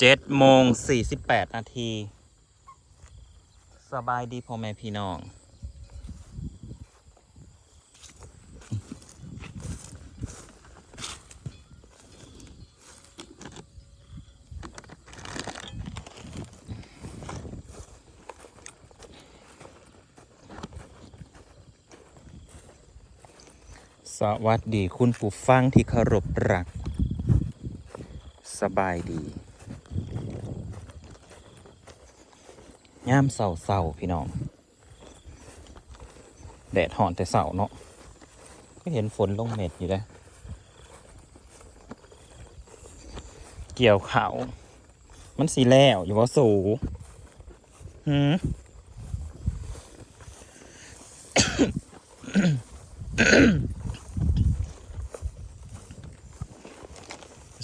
เจ็ดโมงสี่สิบแปดนาที สบายดีพ่อแม่พี่น้อง สวัสดีคุณผู้ฟังที่เคารพรัก สบายดี ย่ามเสาเสาพี่น้อง แดดหอนแต่เสาเนาะก็เห็นฝนลงเม็ดอยู่เลยเกี่ยวเขา มันสีแล้วอยู่ว่าสูหืม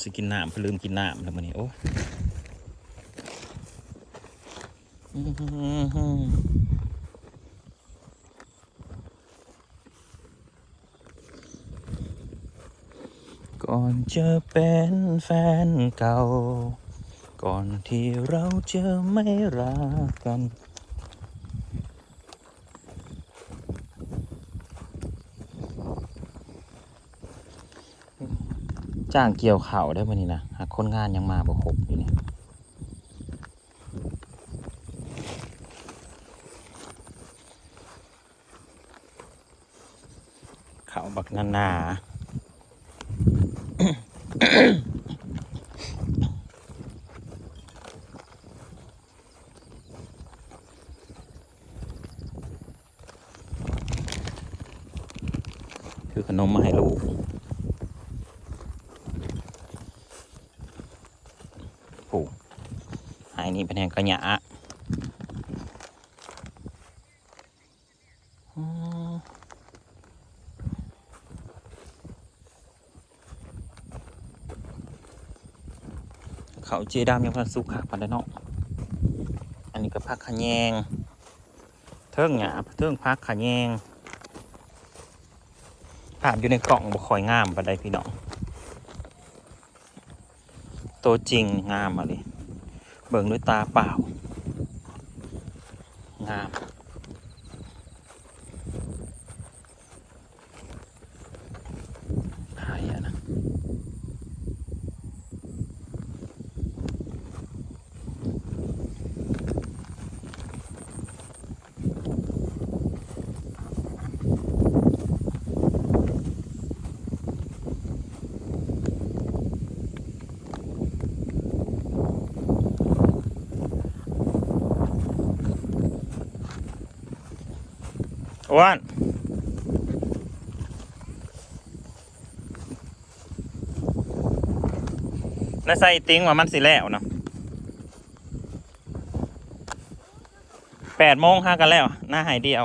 สิกินน้ำเพลืมกินน้ำแล้วมันนี่โอ้ ก่อนจะเป็นแฟนเก่า ก่อนที่เราจะไม่รักกันจ้างเกี่ยวเข่าวได้ปะนี่นะหากคนงานยังมาบ่ครบอยู่เนี่ ยเขาวบักนานาคือขนมมาให้ลูกโอ้หายนี่เป็นแห่งกระยะ เขาเจดามยังพันสุกหักพันได้เนาะอันนี้ก็พักขะแยง เทิงหยาเทิงพักขะแยงภาพอยู่ในกล่องบ่คอยงามปันใดพี่น้องตัวจริงงามมาเลยเบิ่งด้วยตาเปล่า งาม อ้วนแล้วใส่ติ้งว่ามันสิแล้วเนาะแปดโมงห้ากันแล้ว หน้าหายเดียว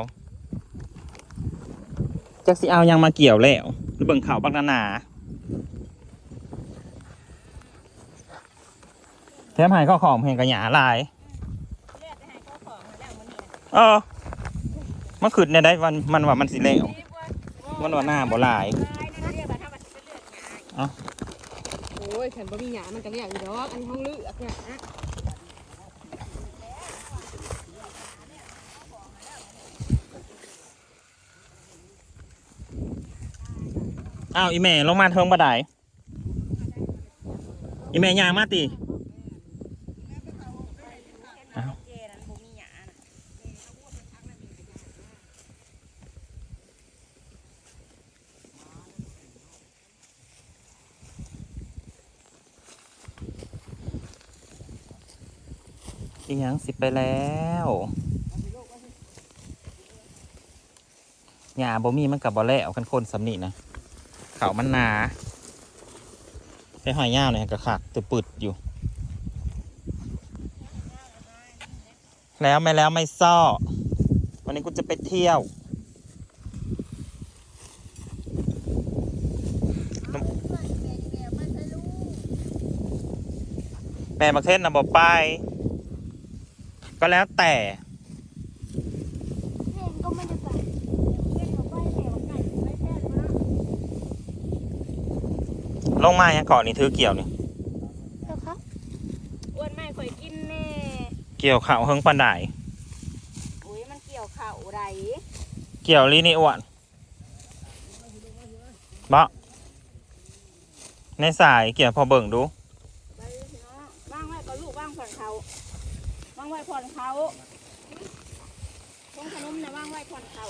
จักสิเอายังมาเกี่ยวแล้วหรือเบิ่งข่าวบักนานาแถมหายข้อของเพลงกระหยาหลายเออ มันขึ้นในได้วันมันว่ามันสิแล้ว มันว่าหน้าบ่หลายเอ้า โอ้ยฉันบ่มีหยามันก็เรียกอยู่ดอกอันนี้ห้องลืออะเนี่ยนะอ้าวอีแม่ลงมาเทิงบันไดอีแม่ยางมาติ อีหยังสิไปแล้วหญ้าบ่มีมันกับบ่แล้วกันคนสำนีนะเขามันหนาไปหอยย่าวเนี่ยกระขักตัวปึดอยู่ แล้วไม่แล้วไม่ซ่อวันนี้กูจะไปเที่ยวแม่มาเทศนะบอกไป ก็แล้วแต่เล่นก็ไม่ได้ไปเล่นกับไปแล้วไก่ไม่แพ้มาลงมายังเกาะนี่ถือเกี่ยวนี่แล้วครับอ้วนไม่ค่อยกินแน่เกี่ยวข่าวเฮิงปันไดโอ้ยมันเกี่ยวเข่าไรเกี่ยวลีนี่อ้วนบ่ในสายเกี่ยวพอเบิ่งดู ไปพี่น้องว่างไว้ก็ลูกว่างผ่อนเขาว่างไว้ ผ่อนเขาพงขนมนะว่างไว้ผ่อนเขา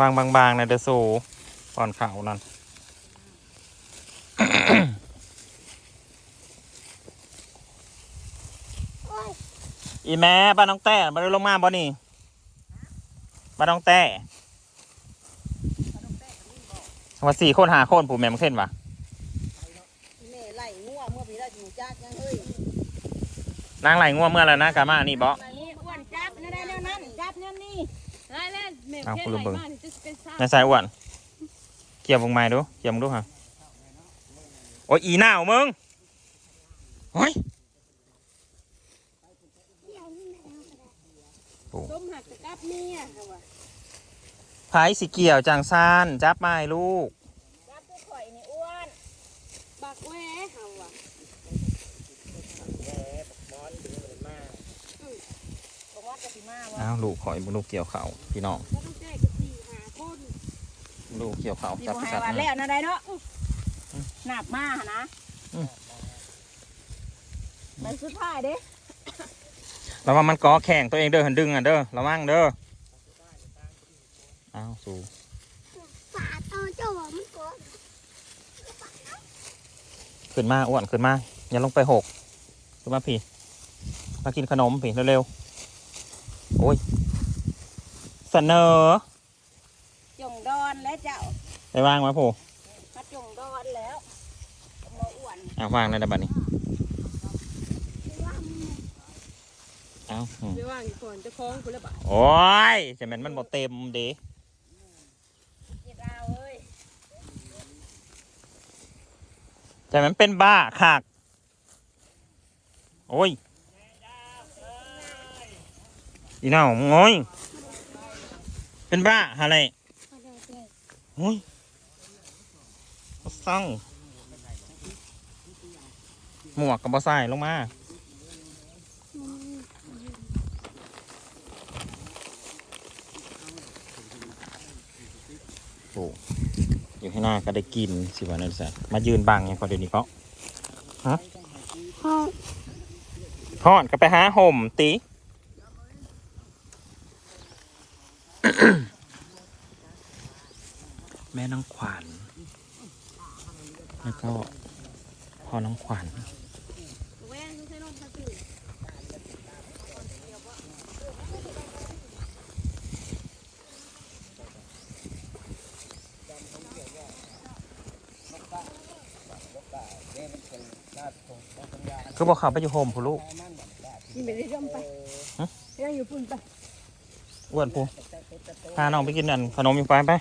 วางบางๆในเดอสูก่อนเข่านั่นอีแม่บ้านน้องแต่บ้านลงมาบ่นี่บ้านน้องแต่ว่าสี่คนหาคนผู้แม่มันเข่นวะ แม่ไหลงัวเมื่อพี่ได้อยู่จักยังเฮ้ย นางไหลง่วงเมื่อแล้วนะกามานี่บ่มานี่อ้วนจับนั่นได้แล้วนั่นจับนั่นนี่ได้แล้วแม่เอาแค่คุณไหลุนงเบิ่ง มานี่จะเป็นซ่าในสายอ้วนเกี่ยววงไม้ดูเกี่ยวมึงดูฮะโอ้ยอีหน้าวมึงโอ้ยต้มหักจะกลับเมียค่ะว่ะไผสิเกี่ยวจังซานจับไม้ลูก จับตัวข่อยนี่อ้วน บักแหวค่ะว่ะ บอกว่าจะสิมาว่า อ้าวลูกขอยลูกเกี่ยวเขาพี่น้องก็ต้องแจ้งกับสี่หาคนลูกเกี่ยวเขาสิจับบ่ให้สัตว์ว่านะแล้วนั่นได้เนาะหนับมาหะนะอืมไปสุดท้ายเด้ระวังมันก่อแข่งตัวเองเด้อหันดึงอะเด้อระวังเด้ออ้าวสูฝาตอนเจ้าว่ามันก็ขึ้นมาอ้วนขึ้นมาอย่าลงไปหกขึ้นมาพี่มากินขนมพี่เร็วๆ โอ้ยเสนอจงดอนและเจ้าไปวางไว้ผู้มาจงดอนแล้วมาอ้วนอ้าววางในระบัดนี้อ้าวอืมไปว่างอยู่ก่อนจะคล้องกูแล้วบ่ะโอ้ยจะแม่นมันบ่เต็มเด้เจ็ดดาวเอ้ยแต่มันเป็นบ้าขากโอ้ย อีน่าโอ้ยเป็นบ้าอะไรโอ้ยบ่สั่งหมวกกับบอใส่ลงมาโอ้อยู่ให้หน้าก็ได้กินสิวันนั้นสิมายืนบังอย่างพอเดี๋ยวนี้เพราะห้องพอดก็ไปหาห่มตี แม่น้องขวัญแล้วก็พ่อน้องขวัญแหวงต้องใช้นมพัสดุคือบอกเขาไปอยู่โฮมผู้ลูกนี่ไม่ได้ร่มไปฮะยังอยู่ปุ่นไปอ้วนผู้ พาน้องไปกินอันขนมอยู่ไปไป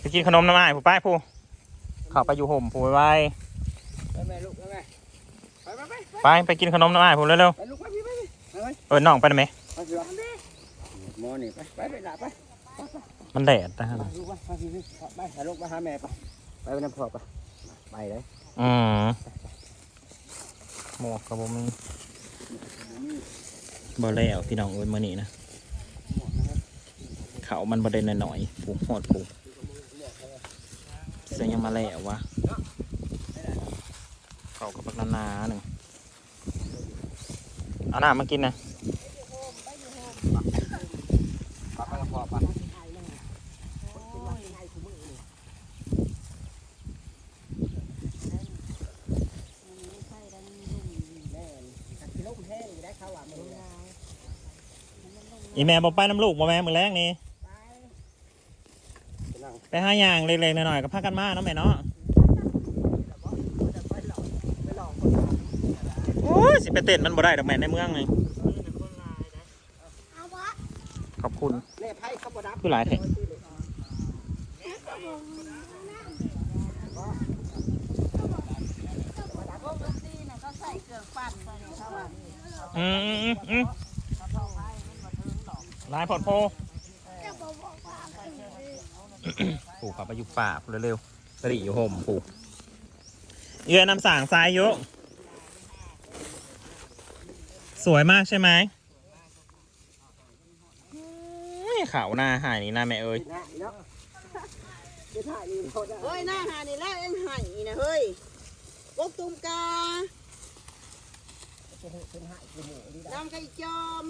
ไปกินขนมน้ำอ้ายผู้ไปผู้เขาไปอยู่โฮมผู้ไปไปแม่ลูกไปแม่ไปไปไปไปไปกินขนมน้ำอ้ายผู้เร็วไปลูกไปพี่ไปพี่ไปไปๆเออน้องไปได้ไหมไปพี่วะหมอนี่ไปไปไปหนาไปมันแดดนะฮะไปลูกไปไปพี่พี่ไปหาลูกไปหาแม่ไปไปไปน้ำพอไปไปเลยอืมหมวกกับผมบ่แล้วพี่น้องเอ้ยมานี่นะ เขามันประเด็นหน่อยๆผูกหอดผูกเสียงยังมาแล้ววะเขากับปักนานาหนึ่งเอาหน้ามากินนะไปไปน้ำพอไปอีแม่บอกไปน้ำลูกบ่แม่มือแรกนี่ ไปห้าอย่างเล็กๆหน่อยๆกับพากันมาเนาะแม่เนาะโอ้ยสิไปเต้นมันบ่ได้ดอกแม่ในเมืองเลยขอบคุณเล่ไพ่เขาบดับคือหลายแท็กปกติน่ะเขาใส่เครื่องปั่นไปเนี่ยเขาว่าอืมอืมอืมลายพอดโพ เจ้าบอกบอกว่าเอาไปปลูกขับไปอยู่ป่าพูดเร็วๆตรีอยู่โฮมปลูกเยือนำสางซ้ายยุสวยมากใช่ไหมอุ้ยขาวหน้าหายนี่หน้าแม่เอ้ยนะเนาะจะถ่ายนี่เขาได้เฮ้ยหน้าหานี่แล้วเอ็งไห้นะเฮ้ยกกตุมกาดำไก่จอม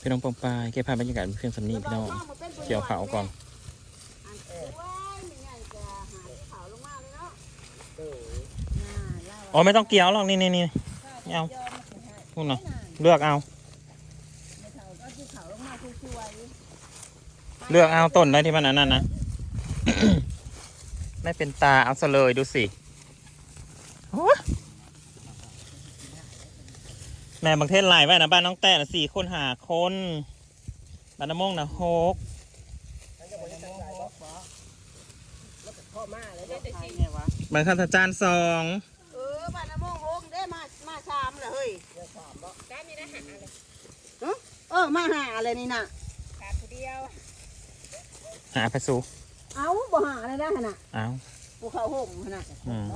พี่น้องปองปายเก็บภาพบรรยากาศเพียงสำนีพี่น้องเกี่ยวขาวก่อน อันว้ายไม่ไงจะหาที่ขาวลงมาเลยเนาะ อ๋อไม่ต้องเกี่ยวหรอกนี่นี่นี่ไม่เอานู่นน่ะเลือกเอา เลือกเอาต้นได้ที่มันอันนั้นนะไม่เป็นตาเอาซะเลยดูสิโอ้ยแม่บางเทศไล่ไว้นะบ้านน้องแต่นะสี่คนหาคนบ้านน้ำมงนะหกพ่อมาเลยได้บางท่านจานสอง เออบ้านน้ำมงโฮงได้มามาชามเลยเฮ้ย ได้มีได้หาเลย เออ มาหาอะไรนี่น่ะ ขาดผู้เดียว หาไปสูเอาบ่หาอะไรได้ขนาดเอา ภูเขาห่มขนาดอืม